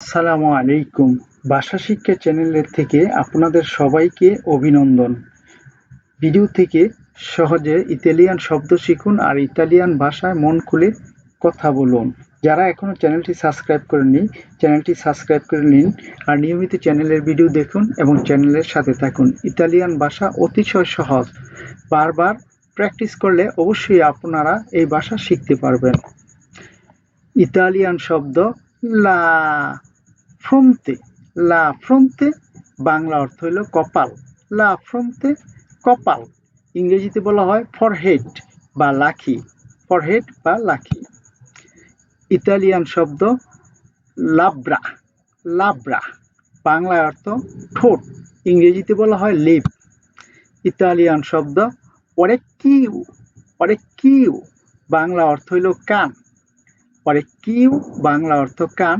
আসসালামু আলাইকুম। ভাষা শিক্ষা চ্যানেলের থেকে আপনাদের সবাইকে অভিনন্দন। ভিডিও থেকে সহজে ইতালিয়ান শব্দ শিখুন আর ইতালিয়ান ভাষায় মন খুলে কথা বলুন। যারা এখনও চ্যানেলটি সাবস্ক্রাইব করেননি, চ্যানেলটি সাবস্ক্রাইব করে নিন আর নিয়মিত চ্যানেলের ভিডিও দেখুন এবং চ্যানেলের সাথে থাকুন। ইতালিয়ান ভাষা অতিশয় সহজ। বারবার প্র্যাকটিস করলে অবশ্যই আপনারা এই ভাষা শিখতে পারবেন। ইতালিয়ান শব্দ লা ফ্রন্তে, লা ফ্রন্তে, বাংলা অর্থ হলো কপাল। লা ফ্রন্তে, কপাল। ইংরেজিতে বলা হয় ফরহেড বা লাখি। ফরহেড বা লাখি। ইতালিয়ান শব্দ লাব্রা। লাব্রা। বাংলা অর্থ ঠোঁট। ইংরেজিতে বলা হয় লিপ। ইতালিয়ান শব্দ অরেকিউ অরেকিউ বাংলা অর্থ হইল কান। অরেকিউ বাংলা অর্থ কান।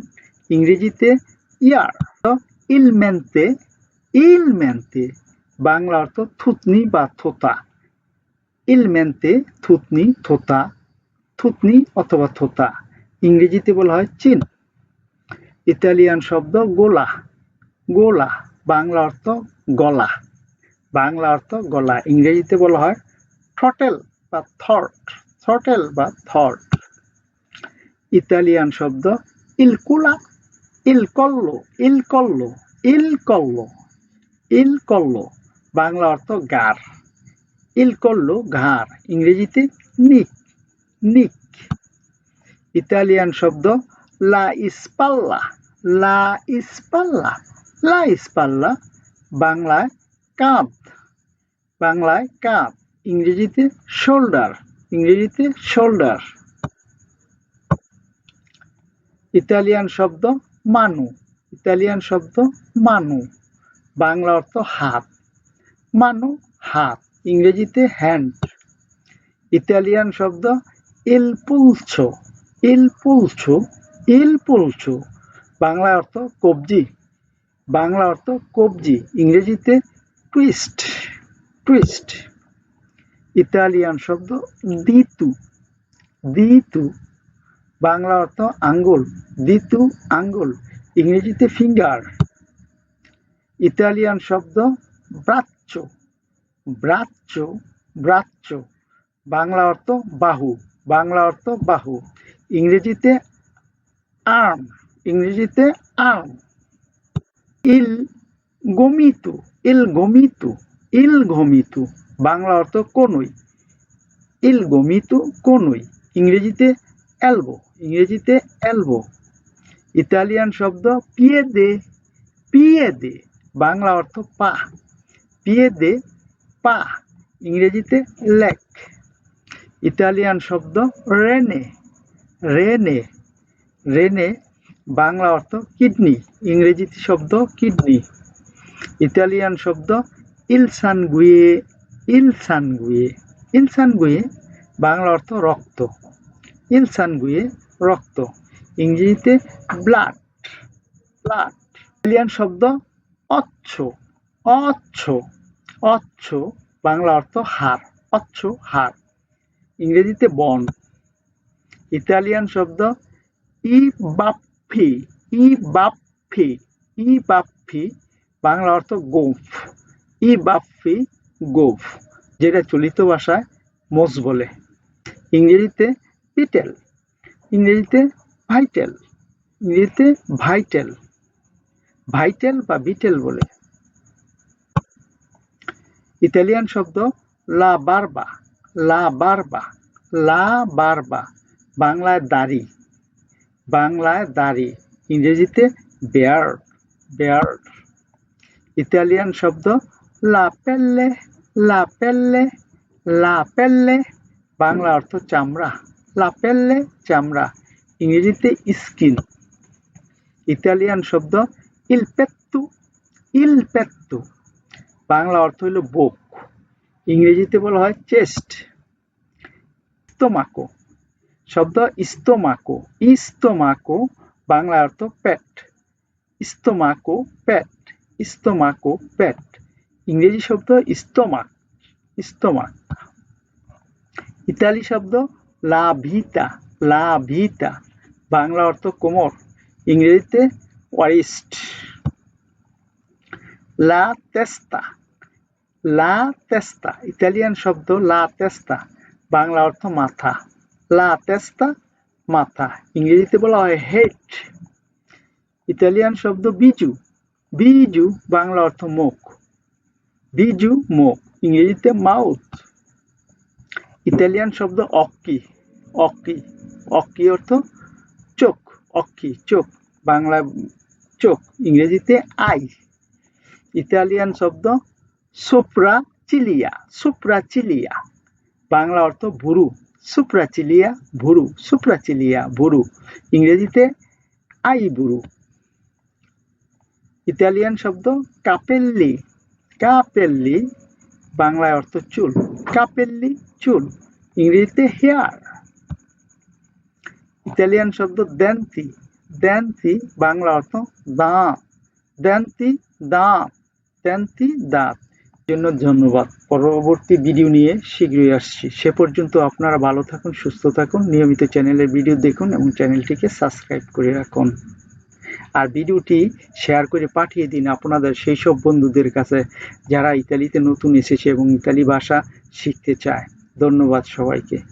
ইংরেজিতে ইয়ার ইলমেন্তে ইলমেন্তে, বাংলা অর্থ থুতনি বা থোতা। ইলমেন্তে, থুতনি, থোতা, থুতনি অথবা থোতা। ইংরেজিতে বলা হয় চিন। ইতালিয়ান শব্দ গোলা গোলা, বাংলা অর্থ গলা। বাংলা অর্থ গলা। ইংরেজিতে বলা হয় থ্রটেল বা থর্ট, থ্রটেল বা থর্ট। ইতালিয়ান শব্দ ইলকুলা ইল কল্লো ইল কল্লো ইল কল্লো ইল কল্লো, বাংলা অর্থ গার। ইল কল্লো, ঘাড়, ইংরেজিতে নিক নিক। ইতালিয়ান শব্দ, লা ইস্পাল্লা লা ইস্পাল্লা লা ইস্পাল্লা, বাংলায় কাঁধ বাংলায় কাঁধ, ইংরেজিতে শোল্ডার ইংরেজিতে শোল্ডার। ইতালিয়ান শব্দ মানু, ইতালিয়ান শব্দ মানু, বাংলা অর্থ হাত। মানু, হাত, ইংরেজিতে হ্যান্ড ইতালিয়ান শব্দ ইল পুলছো ইল পুলছো ইল পুলছো, বাংলা অর্থ কবজি, বাংলা অর্থ কবজি, ইংরেজিতে টুইস্ট টুইস্ট ইতালিয়ান শব্দ দিতু দিতু, বাংলা অর্থ আঙ্গুল, দিতু আঙ্গুল। ইংরেজিতে ফিঙ্গার ইতালিয়ান শব্দ ব্রাচ্য ব্রাচ্য ব্রাচ্য বাংলা অর্থ বাহু, বাংলা অর্থ বাহু, ইংরেজিতে আর্ম ইংরেজিতে আর্ম ইল গমিতু ইল গমিতু ইল গমিতু, বাংলা অর্থ কনুই, ইল গমিতু কনুই, ইংরেজিতে এলবো ইংরেজিতে এলবো ইতালিয়ান শব্দ পিয়ে দে পিয়ে দে বাংলা অর্থ পা। পিয়ে দে পা, ইংরেজিতে লেক। ইতালিয়ান শব্দ রেনে রেনে রেনে, বাংলা অর্থ কিডনি, ইংরেজিতে শব্দ কিডনি। ইতালিয়ান শব্দ ইলসানগুয়ে ইলসানগুয়ে ইলসানগুয়ে বাংলা অর্থ রক্ত। ইলসানগুয়ে রক্ত। ইংরেজিতে ব্লাড ব্লাড, ইতালিয়ান শব্দ অচ্ছ অচ্ছ অচ্ছ বাংলা অর্থ হার অচ্ছ হার। ইংরেজিতে বন, ইতালিয়ান শব্দ ই বাপ্ফি ই বাপ্ফি ই বাপ্ফি বাংলা অর্থ গোফ ই বাপ্ফি গোফ, যেটা চলিত ভাষায় মোষ বলে। ইংরেজিতে পিটেল, ইংরেজিতে ভাইটেল ইংরেজিতে ভাইটেল ভাইটেল বা বিটেল বলে। ইতালিয়ান শব্দ লা বারবা লা বারবা লা বারবা, বাংলায় দাড়ি বাংলায় দাড়ি, ইংরেজিতে বেয়ার্ড বেয়ার্ড ইতালিয়ান শব্দ লা পেল্লে লা পেল্লে লা পেল্লে বাংলা অর্থ চামড়া, লা পেল্লে চামড়া। ইংরেজিতে স্কিন, ইতালিয়ান শব্দ ইল পেত্তু ইল পেত্তু। বাংলা অর্থ হলো বুক। ইংরেজিতে বলা হয় চেস্ট। ইস্তমাকো। শব্দ ইস্তমাকো। ইস্তমাকো, বাংলা অর্থ পেট। ইস্তমাকো পেট। ইস্তমাকো পেট। ইংরেজি শব্দ ইস্তমাক। ইস্তমাক। ইতালি শব্দ লা ভিতা। লা ভিতা। বাংলা অর্থ কোমর, ইংরেজিতে ওয়ারিস্ট। লা তেস্তা লা তেস্তা, ইতালিয়ান শব্দ লা তেস্তা, বাংলা অর্থ মাথা। লা তেস্তা, মাথা, ইংরেজিতে বলা হয় হেড। ইতালিয়ান শব্দ বিজু বিজু, বাংলা অর্থ মুখ। বিজু, মুখ, ইংরেজিতে মাউথ। ইতালিয়ান শব্দ অক্কি অক্কি অক্কি অর্থ অক্কি চোখ, বাংলা, চোখ, ইংরেজিতে আই, ইতালিয়ান শব্দ সুপ্রা চিলিয়া সুপ্রা চিলিয়া বাংলা অর্থ ভুরু সুপ্রা চিলিয়া ভুরু সুপ্রা চিলিয়া ভুরু। ইংরেজিতে আই বুরু ইতালিয়ান শব্দ কাপেল্লি কাপেল্লি, বাংলায় অর্থ চুল, কাপেল্লি চুল। ইংরেজিতে হেয়ার ইতালিয়ান শব্দ দেন্তি দেন্তি বাংলা অর্থ দাঁত দেন্তি দাঁত দেন্তি দাঁত জন্য ধন্যবাদ। পরবর্তী ভিডিও নিয়ে শীঘ্রই আসছি। সে পর্যন্ত আপনারা ভালো থাকুন, সুস্থ থাকুন, নিয়মিত চ্যানেলের ভিডিও দেখুন এবং চ্যানেলটিকে সাবস্ক্রাইব করে রাখুন। আর ভিডিওটি শেয়ার করে পাঠিয়ে দিন আপনাদের সেই সব বন্ধুদের কাছে যারা ইতালিতে নতুন এসেছে এবং ইতালি ভাষা শিখতে চায়। ধন্যবাদ সবাইকে।